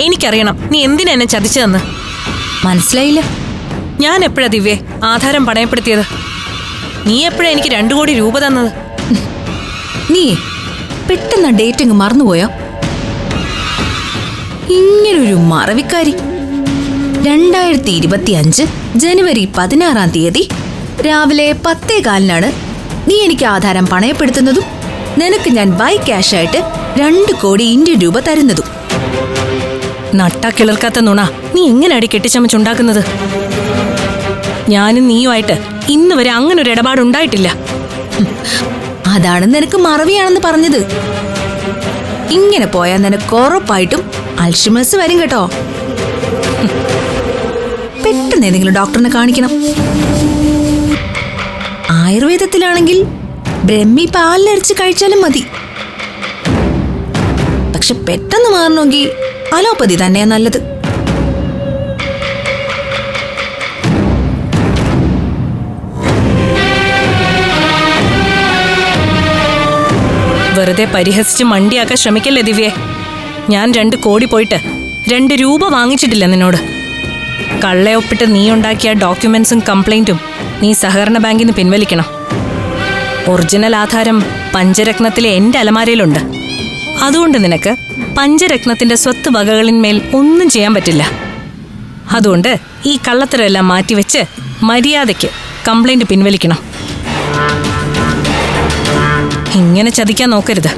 എനിക്കറിയണം നീ എന്തിനാ എന്നെ ചതിച്ചതെന്ന്? മനസ്സിലായില്ല. ഞാൻ എപ്പോഴാ ദിവ്യേ ആധാരം പണയപ്പെടുത്തിയത്? നീ എപ്പോഴാ എനിക്ക് രണ്ടു കോടി രൂപ തന്നത്? നീ പെട്ടെന്ന് ഡേറ്റിംഗ് മറന്നുപോയോ? ഇങ്ങനൊരു മറവിക്കാരി. രണ്ടായിരത്തി ഇരുപത്തി അഞ്ച് ജനുവരി പതിനാറാം തീയതി രാവിലെ പത്തേ കാലിനാണ് നീ എനിക്ക് ആധാരം പണയപ്പെടുത്തുന്നതും നിനക്ക് ഞാൻ ബൈ ക്യാഷായിട്ട് രണ്ട് കോടി ഇന്ത്യൻ രൂപ തരുന്നതും. നട്ടാ കിളിർക്കാത്ത നുണ. നീ എങ്ങനെയാടി കെട്ടിച്ചമച്ചുണ്ടാക്കുന്നത്? ഞാനും നീയുമായിട്ട് ഇന്ന് വരെ അങ്ങനെ ഒരു ഇടപാടുണ്ടായിട്ടില്ല. അതാണ് നിനക്ക് മറവിയാണെന്ന് പറഞ്ഞത്. ഇങ്ങനെ പോയാൽ നിനക്ക് ഉറപ്പായിട്ടും അൽഷിമസ് വരും കേട്ടോ. പെട്ടെന്ന് ഏതെങ്കിലും ഡോക്ടറിനെ കാണിക്കണം. ആയുർവേദത്തിലാണെങ്കിൽ ബ്രഹ്മി പാലിലരച്ച് കഴിച്ചാലും മതി. പക്ഷെ പെട്ടെന്ന് മാറണമെങ്കിൽ അലോപ്പതി തന്നെയാ നല്ലത്. വെറുതെ പരിഹസിച്ച് മണ്ടിയാക്കാൻ ശ്രമിക്കല്ലേ ദിവ്യേ? ഞാൻ രണ്ട് കോടി പോയിട്ട് രണ്ട് രൂപ വാങ്ങിച്ചിട്ടില്ല നിന്നോട്. കള്ളയൊപ്പിട്ട് നീ ഉണ്ടാക്കിയ ഡോക്യുമെന്റ്സും കംപ്ലൈന്റും നീ സഹകരണ ബാങ്കിൽ നിന്ന് പിൻവലിക്കണം. ഒറിജിനൽ ആധാരം പഞ്ചരത്നത്തിലെ എന്റെ അലമാരയിലുണ്ട്. അതുകൊണ്ട് നിനക്ക് പഞ്ചരത്നത്തിന്റെ സ്വത്ത് വകകളിന്മേൽ ഒന്നും ചെയ്യാൻ പറ്റില്ല. അതുകൊണ്ട് ഈ കള്ളത്തരമെല്ലാം മാറ്റിവെച്ച് മര്യാദയ്ക്ക് കംപ്ലൈന്റ് പിൻവലിക്കണം. ഇങ്ങനെ ചതിക്കാൻ നോക്കരുത്.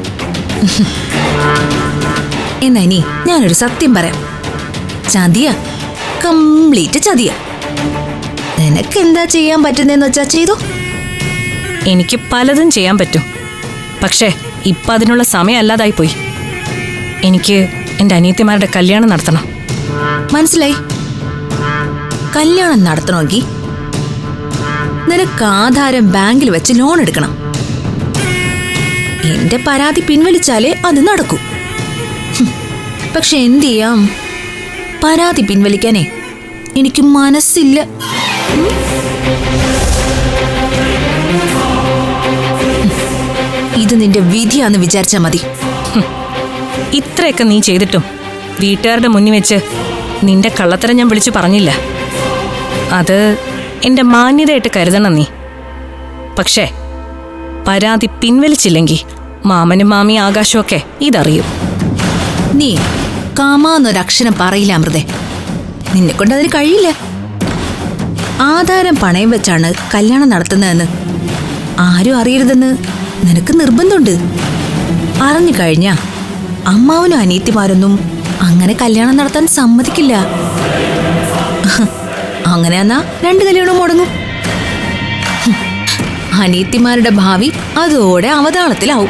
എന്നാ ഇനി ഞാനൊരു സത്യം പറയാം. ചതിയ? കംപ്ലീറ്റ് ചതിയ. നിനക്ക് എന്താ ചെയ്യാൻ പറ്റുന്നതെന്ന് വെച്ചാ ചെയ്തു? എനിക്ക് പലതും ചെയ്യാൻ പറ്റും. പക്ഷേ ഇപ്പം അതിനുള്ള സമയമല്ലാതായി പോയി. എനിക്ക് എന്റെ അനിയത്തിമാരുടെ കല്യാണം നടത്തണം. മനസ്സിലായി? കല്യാണം നടത്തണമെങ്കിൽ നിനക്ക് ആധാരം ബാങ്കിൽ വെച്ച് ലോൺ എടുക്കണം. എന്റെ പരാതി പിൻവലിച്ചാലേ അത് നടക്കൂ. പക്ഷെ എന്ത് ചെയ്യാം? പരാതി പിൻവലിക്കാനേ എനിക്ക് മനസ്സില്ല. ഇത് നിന്റെ വിധിയാന്ന് വിചാരിച്ചാ മതി. ഇത്രയൊക്കെ നീ ചെയ്തിട്ടും വീട്ടുകാരുടെ മുന്നിൽ വെച്ച് നിന്റെ കള്ളത്തരം ഞാൻ വിളിച്ചു പറഞ്ഞില്ല. അത് എന്റെ മാന്യതയായിട്ട് കരുതണം നീ. പക്ഷേ പരാതി പിൻവലിച്ചില്ലെങ്കിൽ മാമനും മാമി ആകാശമൊക്കെ ഇതറിയും. നീ കാമാന്നൊരക്ഷരം പറയില്ല അമൃതേ. നിന്നെ കൊണ്ട് അതിന് കഴിയില്ല. ആധാരം പണയം വെച്ചാണ് കല്യാണം നടത്തുന്നതെന്ന് ആരും അറിയരുതെന്ന്. നിനക്ക് നിർബന്ധമുണ്ട്. അറിഞ്ഞു കഴിഞ്ഞ അമ്മാവനും അനിയത്തിമാരൊന്നും അങ്ങനെ കല്യാണം നടത്താൻ സമ്മതിക്കില്ല. അങ്ങനെ എന്നാ രണ്ട് കല്യാണവും മുടങ്ങും. അനിയത്തിമാരുടെ ഭാവി അതോടെ അവതാളത്തിലാവും.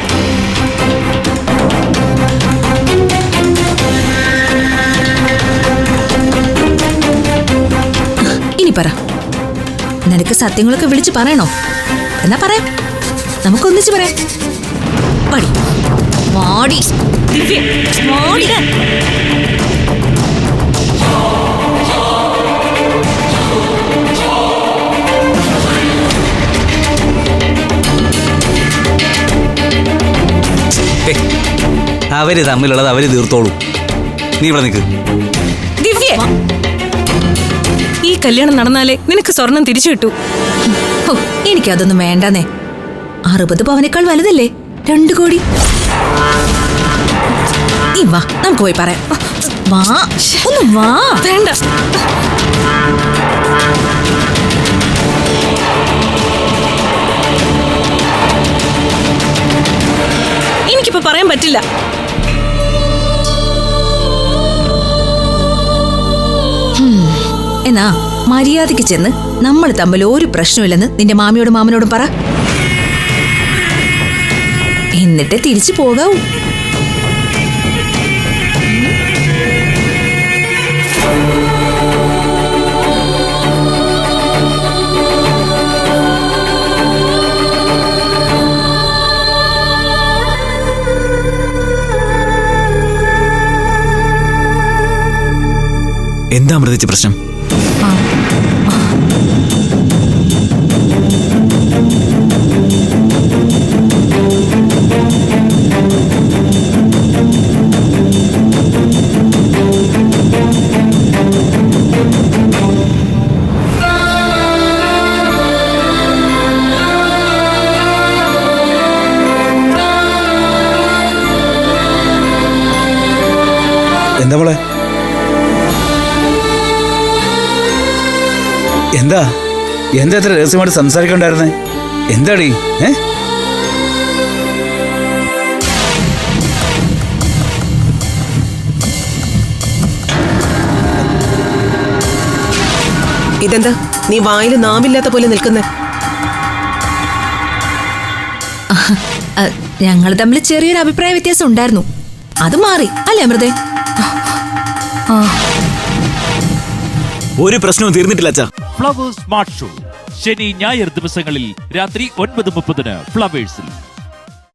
ഇനി പറ. നിനക്ക് സത്യങ്ങളൊക്കെ വിളിച്ച് പറയണോ? എന്നാ പറയാം. പറയാം. പാടി. വാടി വാടി ഏയ്, അവർ തമ്മിലുള്ളത് അവർ തീർത്തോളൂ. നീ ഇവിടെ നിൽക്ക് ദിവ്യ. ഈ കല്യാണം നടന്നാലേ നിനക്ക് സ്വർണം തിരിച്ചു കിട്ടൂ. എനിക്കതൊന്നും വേണ്ടെന്നേ. അറുപത് പവനേക്കാൾ വലുതല്ലേ? രണ്ടു കോടി. നീ വാ നമുക്ക് പോയി പറയാം. വാ ഒന്ന് വാ. വേണ്ട. എനിക്കിപ്പോ പറയാൻ പറ്റില്ല. എന്നാ മര്യാദയ്ക്ക് ചെന്ന് നമ്മൾ തമ്മിൽ ഒരു പ്രശ്നമില്ലെന്ന് നിന്റെ മാമിയോടും മാമനോടും പറ. എന്നിട്ട് തിരിച്ചു പോകാവൂ. എന്താ മൃതിച്ച പ്രശ്നം? എന്താ മോളെ? എന്താ? എന്താ ഇത്ര രഹസ്യമായിട്ട് സംസാരിക്കണ്ടായിരുന്നേ? എന്താടി? ഏ? ഇതെന്താ? നീ വായിൽ നാവില്ലാത്ത പോലെ നിൽക്കുന്നേ. ഞങ്ങൾ തമ്മിൽ ചെറിയൊരു അഭിപ്രായ വ്യത്യാസം ഉണ്ടായിരുന്നു. അത് മാറി അല്ലേ അമൃതേ? ഒരു പ്രശ്നവും തീർന്നിട്ടില്ല അച്ഛാ. Flowers smart show. ശനി ഞായർ ദിവസങ്ങളിൽ രാത്രി ഒൻപത് മുപ്പതിന് ഫ്ലവേഴ്സിൽ.